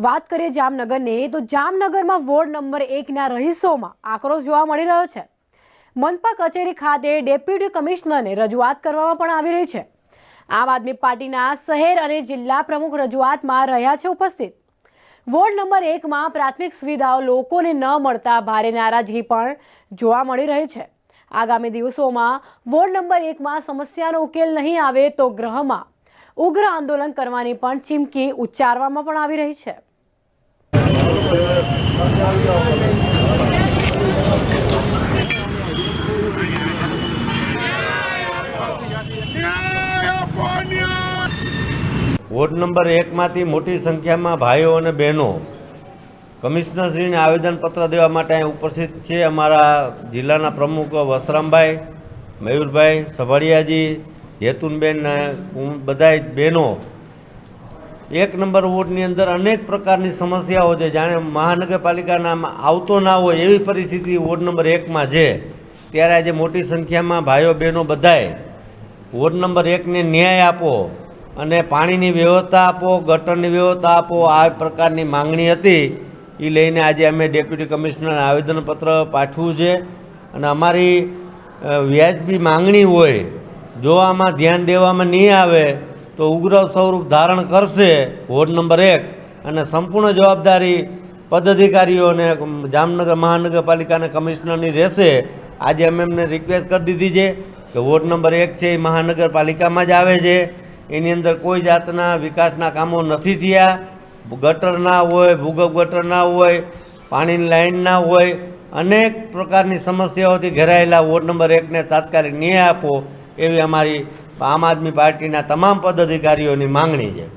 વાત કરીએ જામનગરની, તો જામનગરમાં વોર્ડ નંબર એકના રહીશોમાં આક્રોશ જોવા મળી રહ્યો છે. મનપા કચેરી ખાતે ડેપ્યુટી કમિશનરને રજૂઆત કરવામાં પણ આવી રહી છે. આમ આદમી પાર્ટીના શહેર અને જિલ્લા પ્રમુખ રજૂઆતમાં રહ્યા છે ઉપસ્થિત. વોર્ડ નંબર એકમાં પ્રાથમિક સુવિધાઓ લોકોને ન મળતા ભારે નારાજગી પણ જોવા મળી રહી છે. આગામી દિવસોમાં વોર્ડ નંબર એકમાં સમસ્યાનો ઉકેલ નહીં આવે તો ગ્રહમાં ઉગ્ર આંદોલન કરવાની પણ ચીમકી ઉચ્ચારવામાં પણ આવી રહી છે. વોર્ડ નંબર એકમાંથી મોટી સંખ્યામાં ભાઈઓ અને બહેનો. કમિશનરશ્રીને આવેદનપત્ર દેવા માટે અહીં ઉપસ્થિત છે અમારા જિલ્લાના પ્રમુખ વસરામભાઈ, મયુરભાઈ, સભાડિયાજી, જેતુનબેન બધા જ બહેનો. એક નંબર વોર્ડની અંદર અનેક પ્રકારની સમસ્યાઓ છે. જાણે મહાનગરપાલિકાના આવતો ના હોય એવી પરિસ્થિતિ વોર્ડ નંબર એકમાં છે. ત્યારે આજે મોટી સંખ્યામાં ભાઈઓ બહેનો બધાય વોર્ડ નંબર એકને ન્યાય આપો અને પાણીની વ્યવસ્થા આપો, ગટરની વ્યવસ્થા આપો. આ પ્રકારની માંગણી હતી. એ લઈને આજે અમે ડેપ્યુટી કમિશનરને આવેદનપત્ર પાઠવ્યું છે. અને અમારી વ્યાજબી માંગણી હોય, જો આમાં ધ્યાન દેવામાં નહીં આવે તો ઉગ્ર સ્વરૂપ ધારણ કરશે, વોર્ડ નંબર એક. અને સંપૂર્ણ જવાબદારી પદાધિકારીઓ અને જામનગર મહાનગરપાલિકાના કમિશનરની રહેશે. આજે અમે એમને રિક્વેસ્ટ કરી દીધી છે કે વોર્ડ નંબર એક છે એ મહાનગરપાલિકામાં જ આવે છે. એની અંદર કોઈ જાતના વિકાસના કામો નથી થયા. ગટર ના હોય, ભૂગર્ભ ગટર ના હોય, પાણીની લાઈન ના હોય, અનેક પ્રકારની સમસ્યાઓથી ઘેરાયેલા વોર્ડ નંબર એકને તાત્કાલિક ન્યાય આપો એવી અમારી આમ આદમી પાર્ટીના તમામ પદાધિકારીઓની માંગણી છે.